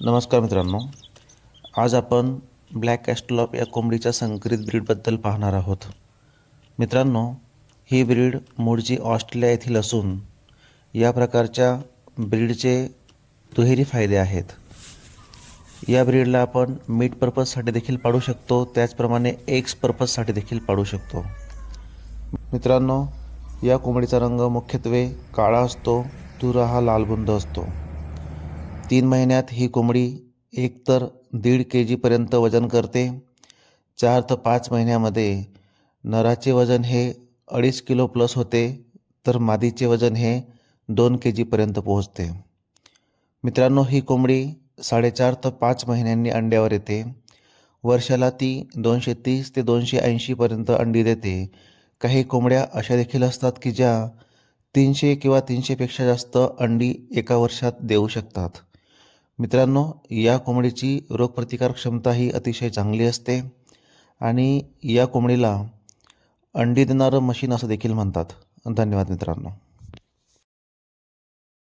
नमस्कार मित्रांनो. आज आपण ब्लॅक कॅस्टलॉप या कोंबडीच्या संकरित ब्रीडबद्दल पाहणार आहोत. मित्रांनो ही ब्रीड मूळची ऑस्ट्रेलिया येथील असून या प्रकारच्या ब्रीडचे दुहेरी फायदे आहेत. या ब्रीडला आपण मीट पर्पजसाठी देखील पाडू शकतो त्याचप्रमाणे एक्स पर्पजसाठी देखील पाडू शकतो. मित्रांनो या कोंबडीचा रंग मुख्यत्वे काळा असतो तुरा हा लालबुंद असतो. तीन महिन्यात ही कोंबडी एकतर दीड के जीपर्यंत वजन करते. चार ते पाच महिन्यामध्ये नराचे वजन हे अडीच किलो प्लस होते तर मादीचे वजन हे दोन के जीपर्यंत पोहोचते. मित्रांनो ही कोंबडी साडेचार ते पाच महिन्यांनी अंड्यावर येते. वर्षाला ती दोनशे तीस ते दोनशे ऐंशीपर्यंत अंडी देते. काही कोंबड्या अशा देखील असतात की ज्या तीनशे किंवा तीनशेपेक्षा जास्त अंडी एका वर्षात देऊ शकतात. मित्रांनो या कोंबडीची रोगप्रतिकार क्षमता ही अतिशय चांगली असते आणि या कोंबडीला अंडी देणारं मशीन असं देखील म्हणतात. धन्यवाद मित्रांनो.